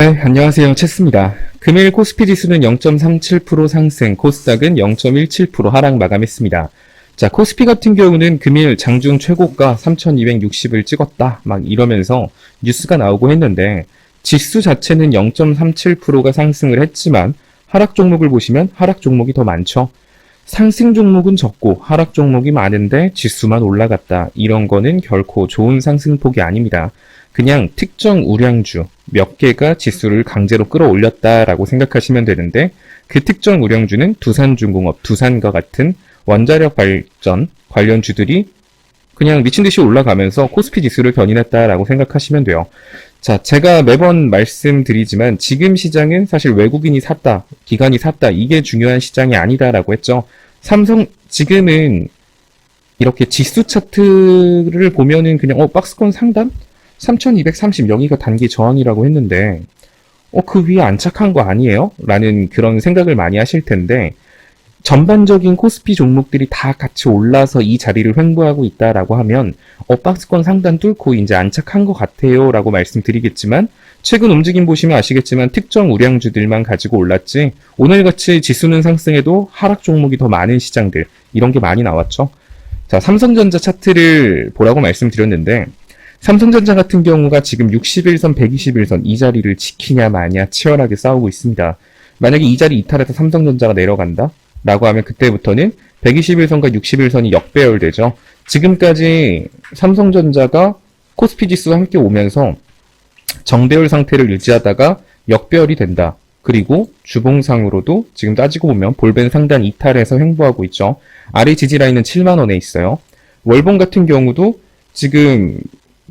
네, 안녕하세요. 체스입니다. 금일 코스피 지수는 0.37% 상승, 코스닥은 0.17% 하락 마감했습니다. 자, 코스피 같은 경우는 금일 장중 최고가 3,260을 찍었다. 막 이러면서 뉴스가 나오고 했는데, 지수 자체는 0.37%가 상승을 했지만, 하락 종목을 보시면 하락 종목이 더 많죠. 상승 종목은 적고 하락 종목이 많은데 지수만 올라갔다. 이런 거는 결코 좋은 상승폭이 아닙니다. 그냥 특정 우량주 몇 개가 지수를 강제로 끌어올렸다라고 생각하시면 되는데 그 특정 우량주는 두산중공업, 두산과 같은 원자력 발전 관련 주들이 그냥 미친 듯이 올라가면서 코스피 지수를 견인했다라고 생각하시면 돼요. 자, 제가 매번 말씀드리지만 지금 시장은 사실 외국인이 샀다, 기관이 샀다, 이게 중요한 시장이 아니다라고 했죠. 삼성, 지금은 이렇게 지수 차트를 보면은 그냥, 어, 박스권 상단? 3230 여기가 단기 저항이라고 했는데, 어, 그 위에 안착한 거 아니에요? 라는 그런 생각을 많이 하실 텐데, 전반적인 코스피 종목들이 다 같이 올라서 이 자리를 횡보하고 있다라고 하면, 어, 박스권 상단 뚫고 이제 안착한 것 같아요. 라고 말씀드리겠지만, 최근 움직임 보시면 아시겠지만, 특정 우량주들만 가지고 올랐지, 오늘같이 지수는 상승해도 하락 종목이 더 많은 시장들, 이런 게 많이 나왔죠. 자, 삼성전자 차트를 보라고 말씀드렸는데, 삼성전자 같은 경우가 지금 61선, 121선 이 자리를 지키냐 마냐 치열하게 싸우고 있습니다. 만약에 이 자리 이탈해서 삼성전자가 내려간다? 라고 하면 그때부터는 121선과 61선이 역배열되죠. 지금까지 삼성전자가 코스피 지수와 함께 오면서 정배열 상태를 유지하다가 역배열이 된다. 그리고 주봉상으로도 지금 따지고 보면 볼벤 상단 이탈해서 횡보하고 있죠. 아래 지지 라인은 7만원에 있어요. 월봉 같은 경우도 지금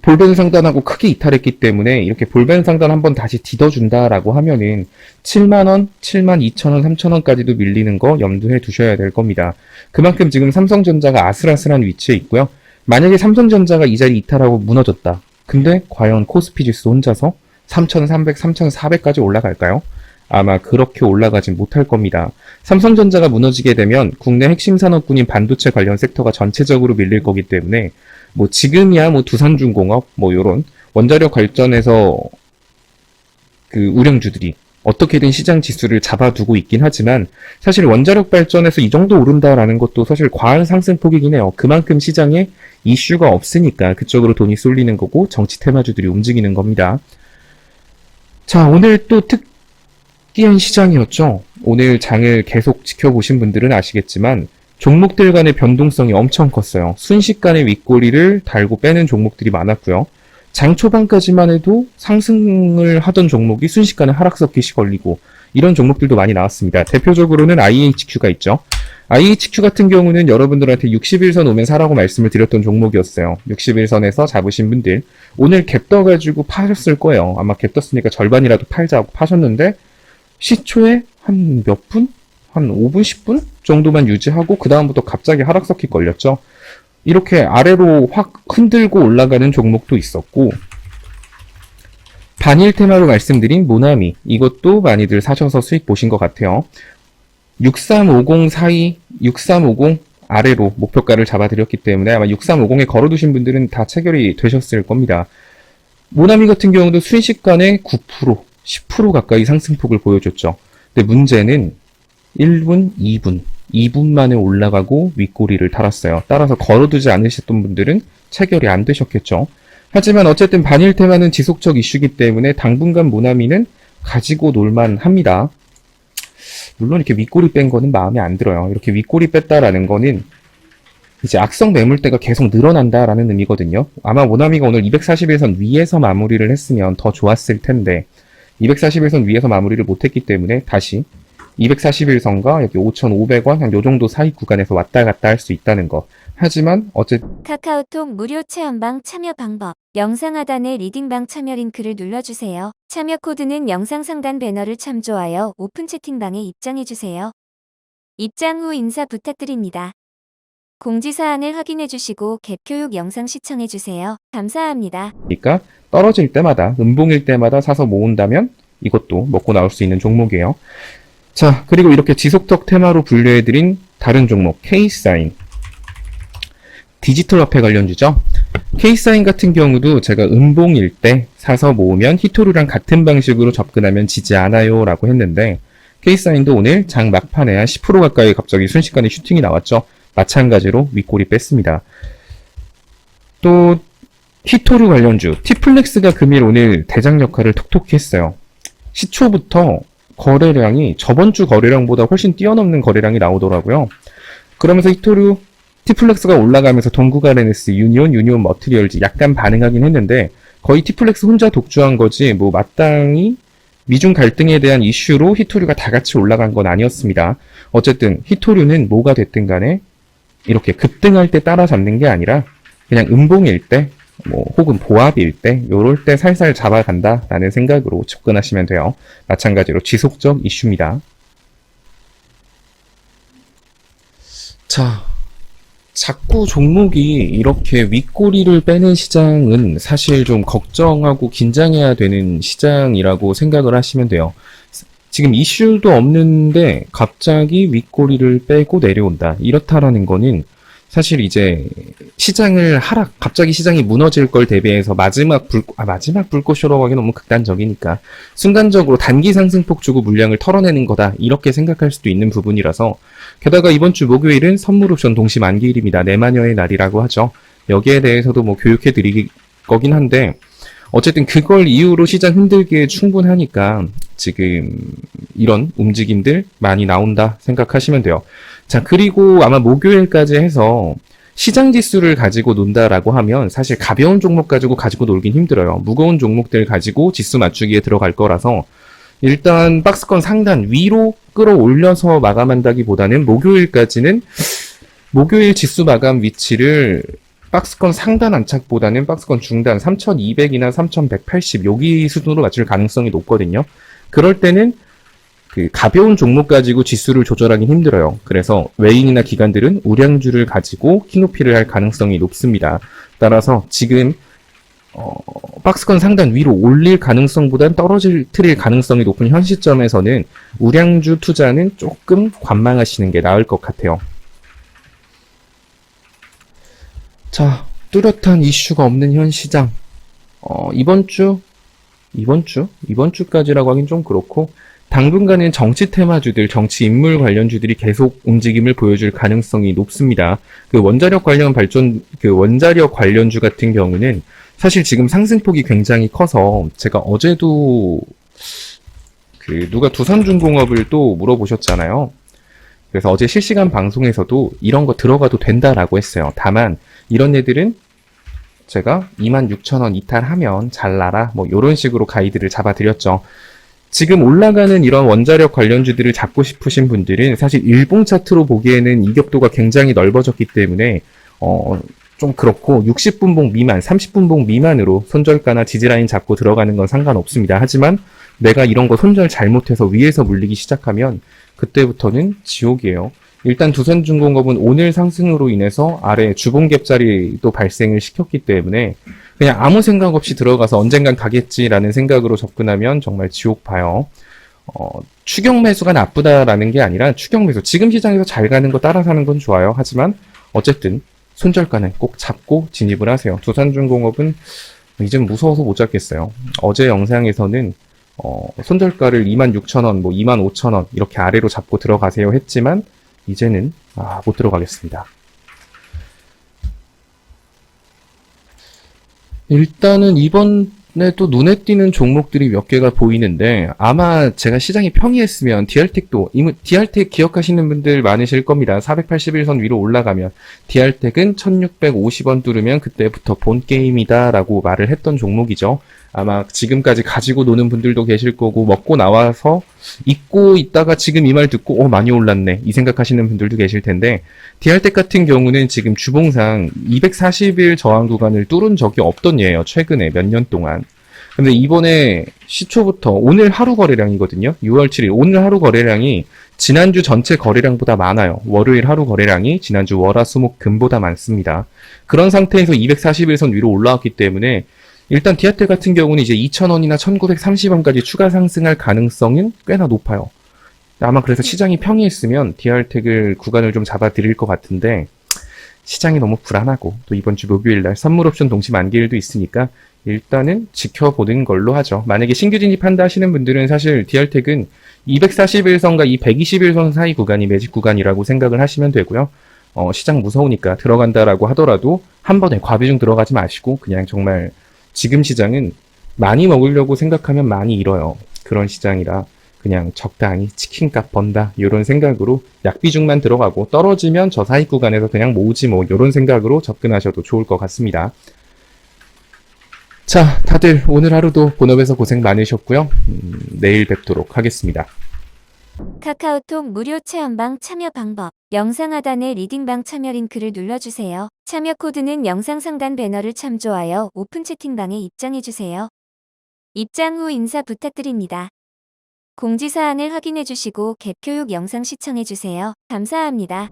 볼벤 상단하고 크게 이탈했기 때문에 이렇게 볼벤 상단 한번 다시 뒤져준다라고 하면은 7만원, 7만 2천원, 3천원까지도 밀리는 거 염두에 두셔야 될 겁니다. 그만큼 지금 삼성전자가 아슬아슬한 위치에 있고요. 만약에 삼성전자가 이 자리 이탈하고 무너졌다. 근데 과연 코스피 지수 혼자서 3,300, 3,400까지 올라갈까요? 아마 그렇게 올라가진 못할 겁니다. 삼성전자가 무너지게 되면 국내 핵심 산업군인 반도체 관련 섹터가 전체적으로 밀릴 거기 때문에 뭐 지금이야 뭐 두산중공업 뭐 요런 원자력 발전에서 그 우량주들이 어떻게든 시장 지수를 잡아두고 있긴 하지만 사실 원자력 발전에서 이 정도 오른다라는 것도 사실 과한 상승폭이긴 해요. 그만큼 시장에 이슈가 없으니까 그쪽으로 돈이 쏠리는 거고 정치 테마주들이 움직이는 겁니다. 자, 오늘 또 특이한 시장이었죠. 오늘 장을 계속 지켜보신 분들은 아시겠지만 종목들 간의 변동성이 엄청 컸어요. 순식간에 윗꼬리를 달고 빼는 종목들이 많았고요. 장 초반까지만 해도 상승을 하던 종목이 순식간에 하락석기시 걸리고 이런 종목들도 많이 나왔습니다. 대표적으로는 IHQ가 있죠. IHQ 같은 경우는 여러분들한테 61선 오면 사라고 말씀을 드렸던 종목이었어요. 61선에서 잡으신 분들 오늘 갭 떠가지고 파셨을 거예요. 아마 갭 떴으니까 절반이라도 팔자고 파셨는데 시초에 한 몇 분? 한 5분, 10분 정도만 유지하고 그 다음부터 갑자기 하락석기 걸렸죠. 이렇게 아래로 확 흔들고 올라가는 종목도 있었고 반일 테마로 말씀드린 모나미 이것도 많이들 사셔서 수익 보신 것 같아요. 6350 사이 6350 아래로 목표가를 잡아드렸기 때문에 아마 6350에 걸어두신 분들은 다 체결이 되셨을 겁니다. 모나미 같은 경우도 순식간에 9%, 10% 가까이 상승폭을 보여줬죠. 근데 문제는 1분, 2분, 2분 만에 올라가고 윗꼬리를 달았어요. 따라서 걸어두지 않으셨던 분들은 체결이 안 되셨겠죠. 하지만 어쨌든 반일 테마는 지속적 이슈기 때문에 당분간 모나미는 가지고 놀만 합니다. 물론 이렇게 윗꼬리 뺀 거는 마음에 안 들어요. 이렇게 윗꼬리 뺐다라는 거는 이제 악성 매물대가 계속 늘어난다라는 의미거든요. 아마 모나미가 오늘 241선 위에서 마무리를 했으면 더 좋았을 텐데 241선 위에서 마무리를 못했기 때문에 다시 241선과 여기 5,500원 한 요 정도 사이 구간에서 왔다 갔다 할 수 있다는 거. 하지만 어쨌든 카카오톡 무료 체험방 참여 방법. 영상 하단에 리딩방 참여 링크를 눌러주세요. 참여 코드는 영상 상단 배너를 참조하여 오픈 채팅방에 입장해주세요. 입장 후 인사 부탁드립니다. 공지사항을 확인해주시고 갭 교육 영상 시청해주세요. 감사합니다. 그러니까 떨어질 때마다 음봉일 때마다 사서 모은다면 이것도 먹고 나올 수 있는 종목이에요. 자, 그리고 이렇게 지속적 테마로 분류해드린 다른 종목 K사인 디지털 화폐 관련주죠. K사인 같은 경우도 제가 음봉일 때 사서 모으면 히토류랑 같은 방식으로 접근하면 지지 않아요 라고 했는데 K사인도 오늘 장 막판에 한 10% 가까이 갑자기 순식간에 슈팅이 나왔죠. 마찬가지로 윗골이 뺐습니다. 또 히토류 관련주 티플렉스가 금일 오늘 대장 역할을 톡톡히 했어요. 시초부터 거래량이 저번 주 거래량보다 훨씬 뛰어넘는 거래량이 나오더라고요. 그러면서 히토류 티플렉스가 올라가면서 동구가레네스, 유니온, 유니온 머트리얼즈 약간 반응하긴 했는데 거의 티플렉스 혼자 독주한 거지 뭐 마땅히 미중 갈등에 대한 이슈로 히토류가 다 같이 올라간 건 아니었습니다. 어쨌든 히토류는 뭐가 됐든 간에 이렇게 급등할 때 따라잡는 게 아니라 그냥 음봉일 때, 뭐 혹은 보합일 때, 요럴 때 살살 잡아간다 라는 생각으로 접근하시면 돼요. 마찬가지로 지속적 이슈입니다. 자, 자꾸 종목이 이렇게 윗꼬리를 빼는 시장은 사실 좀 걱정하고 긴장해야 되는 시장이라고 생각을 하시면 돼요. 지금 이슈도 없는데 갑자기 윗꼬리를 빼고 내려온다. 이렇다라는 거는 사실 이제 시장을 하락, 갑자기 시장이 무너질 걸 대비해서 마지막 불, 아, 마지막 불꽃쇼라고 하기 너무 극단적이니까 순간적으로 단기 상승폭 주고 물량을 털어내는 거다. 이렇게 생각할 수도 있는 부분이라서 게다가 이번 주 목요일은 선물 옵션 동시 만기일입니다. 내마녀의 날이라고 하죠. 여기에 대해서도 뭐 교육해 드릴 거긴 한데 어쨌든 그걸 이유로 시장 흔들기에 충분하니까 지금 이런 움직임들 많이 나온다 생각하시면 돼요. 자, 그리고 아마 목요일까지 해서 시장 지수를 가지고 논다라고 하면 사실 가벼운 종목 가지고 가지고 놀긴 힘들어요. 무거운 종목들 가지고 지수 맞추기에 들어갈 거라서 일단 박스권 상단 위로 끌어올려서 마감한다기보다는 목요일까지는 목요일 지수 마감 위치를 박스권 상단 안착보다는 박스권 중단 3200이나 3180 여기 수준으로 맞출 가능성이 높거든요. 그럴 때는 그 가벼운 종목 가지고 지수를 조절하기 힘들어요. 그래서 외인이나 기관들은 우량주를 가지고 키높이를 할 가능성이 높습니다. 따라서 지금 어, 박스권 상단 위로 올릴 가능성보단 떨어질 트릴 가능성이 높은 현 시점에서는 우량주 투자는 조금 관망하시는 게 나을 것 같아요. 자, 뚜렷한 이슈가 없는 현 시장. 어, 이번 주, 이번 주? 이번 주까지라고 하긴 좀 그렇고, 당분간은 정치 테마주들, 정치 인물 관련주들이 계속 움직임을 보여줄 가능성이 높습니다. 그 원자력 관련 발전, 그 원자력 관련주 같은 경우는 사실 지금 상승폭이 굉장히 커서 제가 어제도 그 누가 두산중공업을 또 물어보셨잖아요. 그래서 어제 실시간 방송에서도 이런 거 들어가도 된다라고 했어요. 다만 이런 애들은 제가 26,000원 이탈하면 잘라라 뭐 이런 식으로 가이드를 잡아드렸죠. 지금 올라가는 이런 원자력 관련주들을 잡고 싶으신 분들은 사실 일봉 차트로 보기에는 이격도가 굉장히 넓어졌기 때문에 어, 좀 그렇고 60분봉 미만, 30분봉 미만으로 손절가나 지지라인 잡고 들어가는 건 상관없습니다. 하지만 내가 이런 거 손절 잘못해서 위에서 물리기 시작하면 그때부터는 지옥이에요. 일단 두산중공업은 오늘 상승으로 인해서 아래 주봉갭 자리도 발생을 시켰기 때문에 그냥 아무 생각 없이 들어가서 언젠간 가겠지라는 생각으로 접근하면 정말 지옥 봐요. 어, 추격 매수가 나쁘다라는 게 아니라 추격 매수 지금 시장에서 잘 가는 거 따라 사는 건 좋아요. 하지만 어쨌든 손절가는 꼭 잡고 진입을 하세요. 두산중공업은 이젠 무서워서 못 잡겠어요. 어제 영상에서는 어, 손절가를 26,000원, 뭐 25,000원 이렇게 아래로 잡고 들어가세요 했지만 이제는 아, 못 들어가겠습니다. 일단은 이번에 또 눈에 띄는 종목들이 몇 개가 보이는데 아마 제가 시장이 평이했으면 디알텍도 디알텍 기억하시는 분들 많으실 겁니다. 481선 위로 올라가면 디알텍은 1650원 뚫으면 그때부터 본 게임이다라고 말을 했던 종목이죠. 아마 지금까지 가지고 노는 분들도 계실 거고 먹고 나와서 잊고 있다가 지금 이 말 듣고 어 많이 올랐네. 이 생각하시는 분들도 계실 텐데 디알텍 같은 경우는 지금 주봉상 240일 저항 구간을 뚫은 적이 없던 예예요 최근에 몇 년 동안. 근데 이번에 시초부터 오늘 하루 거래량이거든요. 6월 7일. 오늘 하루 거래량이 지난주 전체 거래량보다 많아요. 월요일 하루 거래량이 지난주 월화수목 금보다 많습니다. 그런 상태에서 241선 위로 올라왔기 때문에 일단 디아텍 같은 경우는 이제 2,000원이나 1,930원까지 추가 상승할 가능성은 꽤나 높아요. 아마 그래서 시장이 평이했으면 디알텍을 구간을 좀 잡아 드릴 것 같은데 시장이 너무 불안하고 또 이번 주 목요일 날 선물 옵션 동시 만기일도 있으니까 일단은 지켜보는 걸로 하죠. 만약에 신규 진입한다 하시는 분들은 사실 디얼텍은 241선과 이 121선 사이 구간이 매직 구간이라고 생각을 하시면 되고요. 어, 시장 무서우니까 들어간다라고 하더라도 한 번에 과비중 들어가지 마시고 그냥 정말 지금 시장은 많이 먹으려고 생각하면 많이 잃어요. 그런 시장이라 그냥 적당히 치킨값 번다 이런 생각으로 약비중만 들어가고 떨어지면 저 사이 구간에서 그냥 모으지 뭐 이런 생각으로 접근하셔도 좋을 것 같습니다. 자, 다들 오늘 하루도 본업에서 고생 많으셨고요. 음, 내일 뵙도록 하겠습니다. 카카오톡 무료 체험방 참여 방법. 영상 하단의 리딩방 참여 링크를 눌러주세요. 참여 코드는 영상 상단 배너를 참조하여 오픈 채팅방에 입장해주세요. 입장 후 인사 부탁드립니다. 공지사항을 확인해주시고 갭 교육 영상 시청해주세요. 감사합니다.